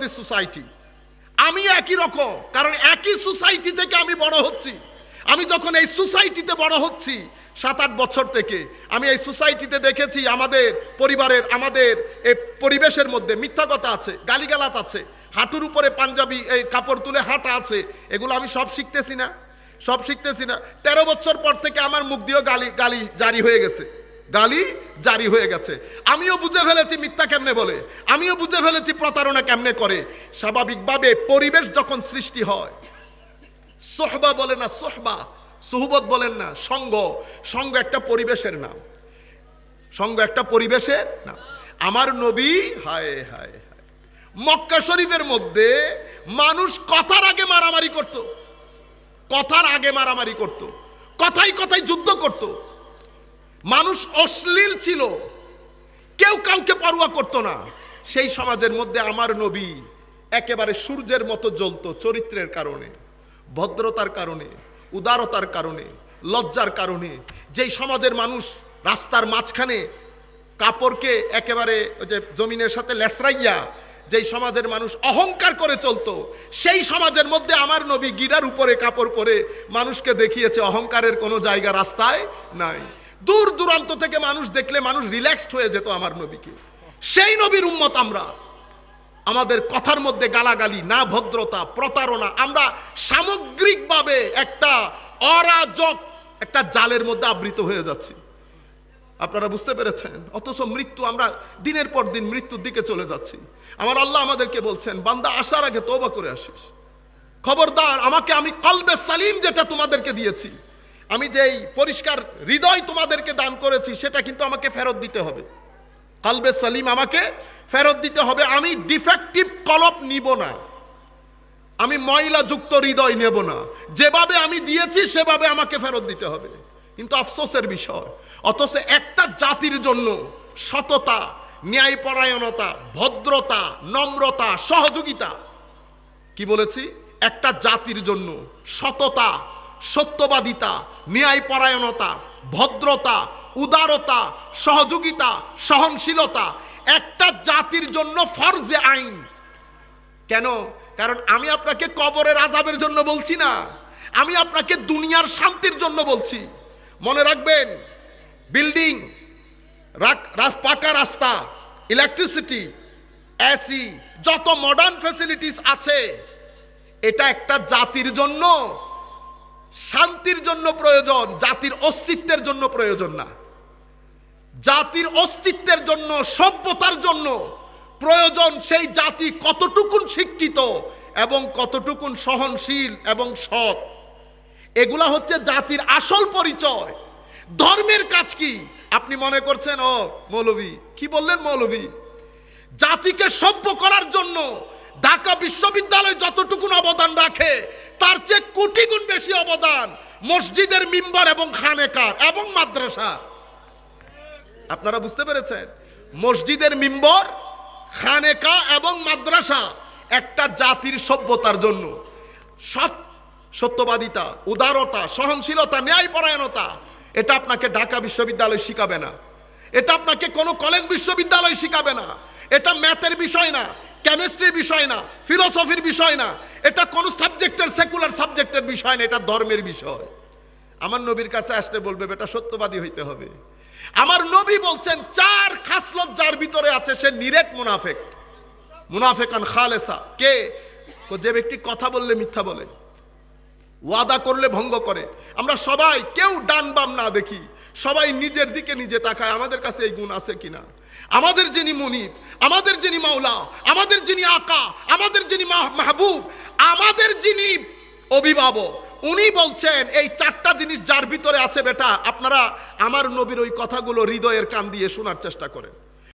দি society আমি একই রকম, কারণ একই সোসাইটি থেকে আমি বড় হচ্ছি। আমি যখন এই সোসাইটিতে বড় হচ্ছি সাত আট বছর থেকে, আমি এই সোসাইটিতে দেখেছি আমাদের পরিবারের, আমাদের এই পরিবেশের মধ্যে মিথ্যা কথা আছে গালিগালাত আছে, হাঁটুর উপরে পাঞ্জাবি, এই কাপড় তুলে হাঁটা আছে, এগুলো আমি সব শিখতেছি না, সব শিখতেছি না। তেরো বছর পর থেকে আমার মুখ দিয়েও গালি গালি জারি হয়ে গেছে। গালি জারি হয়ে গেছে। আমিও বুঝে ফেলেছি মিথ্যা কেমনে বলে। আমিও বুঝে ফেলেছি প্রতারণা কেমনে করে। স্বাভাবিকভাবে পরিবেশ যখন সৃষ্টি হয়, সোহবা বলে না সোহবা, সুহবত বলেন না, সঙ্গ। সঙ্গ একটা পরিবেশের নাম। সঙ্গ একটা পরিবেশের নাম। আমার নবী, হায় হায় মক্কা শরীফের মধ্যে মানুষ কথার আগে মারামারি করত। কথার আগে মারামারি করত। কথাই কথাই যুদ্ধ করত। মানুষ অশ্লীল ছিল। কেউ কাউকে পরোয়া করত না। সেই সমাজের মধ্যে আমার নবী একেবারে সূর্যের মতো জ্বলতো চরিত্রের কারণে, ভদ্রতার কারণে, উদারতার কারণে, লজ্জার কারণে। যেই সমাজের মানুষ রাস্তার মাঝখানে কাপড়কে একেবারে যে জমিনের সাথে লেসরাইয়া যেই সমাজের মানুষ অহংকার করে চলতো, সেই সমাজের মধ্যে আমার নবী গিরার উপরে কাপড় পরে মানুষকে দেখিয়েছে, অহংকারের কোনো জায়গা রাস্তায় নাই। দূর দূরান্ত থেকে মানুষ দেখলে মানুষ রিল্যাক্সড হয়ে যেত আমার নবীকে। সেই নবীর উম্মত আমরা। আমাদের কথার মধ্যে গালাগালি, না ভদ্রতা, প্রতারণা, আমরা সামগ্রিকভাবে একটা অরাজক, একটা জালের মধ্যে আবৃত হয়ে যাচ্ছি। আপনারা বুঝতে পেরেছেন? অথচ মৃত্যু, আমরা দিনের পর দিন মৃত্যুর দিকে চলে যাচ্ছি। আমার আল্লাহ আমাদেরকে বলছেন, বান্দা, আসার আগে তোবা করে আসিস। খবরদার, আমাকে আমি কলবে সালিম যেটা তোমাদেরকে দিয়েছি। আমি যেই পরিষ্কার হৃদয় তোমাদেরকে দান করেছি, সেটা কিন্তু আমাকে ফেরত দিতে হবে। কালবে সালিম আমাকে ফেরত দিতে হবে। আমি ডিফেক্টিভ কলপ নিব না। আমি ময়লাযুক্ত হৃদয় নেব না। যেভাবে আমি দিয়েছি, সেভাবে আমাকে ফেরত দিতে হবে। কিন্তু আফসোসের বিষয়, অথচ একটা জাতির জন্য সততা, ন্যায়পরায়ণতা, ভদ্রতা, নম্রতা, সহযোগিতা, কি বলেছি? একটা জাতির জন্য সততা সত্যবাদিতা, ন্যায়পরায়ণতা, ভদ্রতা, উদারতা, সহযোগিতা, সহনশীলতা একটা জাতির জন্য ফরজে আইন। কেন? কারণ আমি আপনাকে কবরের আজাবের জন্য বলছি না। আমি আপনাকে দুনিয়ার শান্তির জন্য বলছি। মনে রাখবেন, বিল্ডিং পাকা রাস্তা, ইলেকট্রিসিটি, এসি, যত মডার্ন ফেসিলিটিস আছে, এটা একটা জাতির জন্য শান্তির জন্য প্রয়োজন, জাতির অস্তিত্বের জন্য প্রয়োজন না। জাতির অস্তিত্বের জন্য, সভ্যতার জন্য প্রয়োজন সেই জাতি কতটুকুন শিক্ষিত এবং কতটুকুন সহনশীল এবং সৎ। এগুলা হচ্ছে জাতির আসল পরিচয়। ধর্মের কাজ কি? আপনি মনে করছেন, ও মৌলবী কি বললেন মৌলবী জাতিকে সভ্য করার জন্য ঢাকা বিশ্ববিদ্যালয় যতটুকুন অবদান রাখে, তার চেয়ে কোটি গুণ বেশি অবদান মসজিদের মিম্বার এবং খানেকার এবং মাদ্রাসার। আপনারা বুঝতে পেরেছেন? মসজিদের মিম্বর, খানেকা এবং মাদ্রাসা একটা জাতির সভ্যতার জন্য। সৎ, সত্যবাদিতা, উদারতা, সহনশীলতা, ন্যায়পরায়ণতা, এটা আপনাকে ঢাকা বিশ্ববিদ্যালয় শিখাবে না। এটা আপনাকে কোনো কলেজ বিশ্ববিদ্যালয় শিখাবে না। এটা ম্যাথের বিষয় না। কেমিস্ট্রির বিষয় না, ফিলোসফির বিষয় না, এটা কোনো সাবজেক্টের সেকুলার সাবজেক্টের বিষয় না, এটা ধর্মের বিষয়। আমার নবীর কাছে আসলে বলবে, বেটা, সত্যবাদী হইতে হবে। আমার নবী বলছেন, চার খাসলত যার ভিতরে আছে, সে নিরেট মুনাফেক। মুনাফেকান খালেসা কে, যে ব্যক্তি কথা বললে মিথ্যা বলে। ওয়াদা করলে ভঙ্গ করে। আমরা সবাই কেউ ডান বাম না দেখি। সবাই নিজের দিকে নিজে তাকায়, আমাদের কাছে এই গুণ আছে কিনা? আমাদের যিনি মুনিব, আমাদের যিনি মাওলা, আমাদের যিনি আকা, আমাদের যিনি মাহ- মাহবুব, আমাদের যিনি অভিভাবক, উনি বলছেন, এই চারটা জিনিস যার ভিতরে আছে বেটা, আপনারা আমার নবীর ওই কথাগুলো হৃদয়ের কান দিয়ে শোনার চেষ্টা করেন।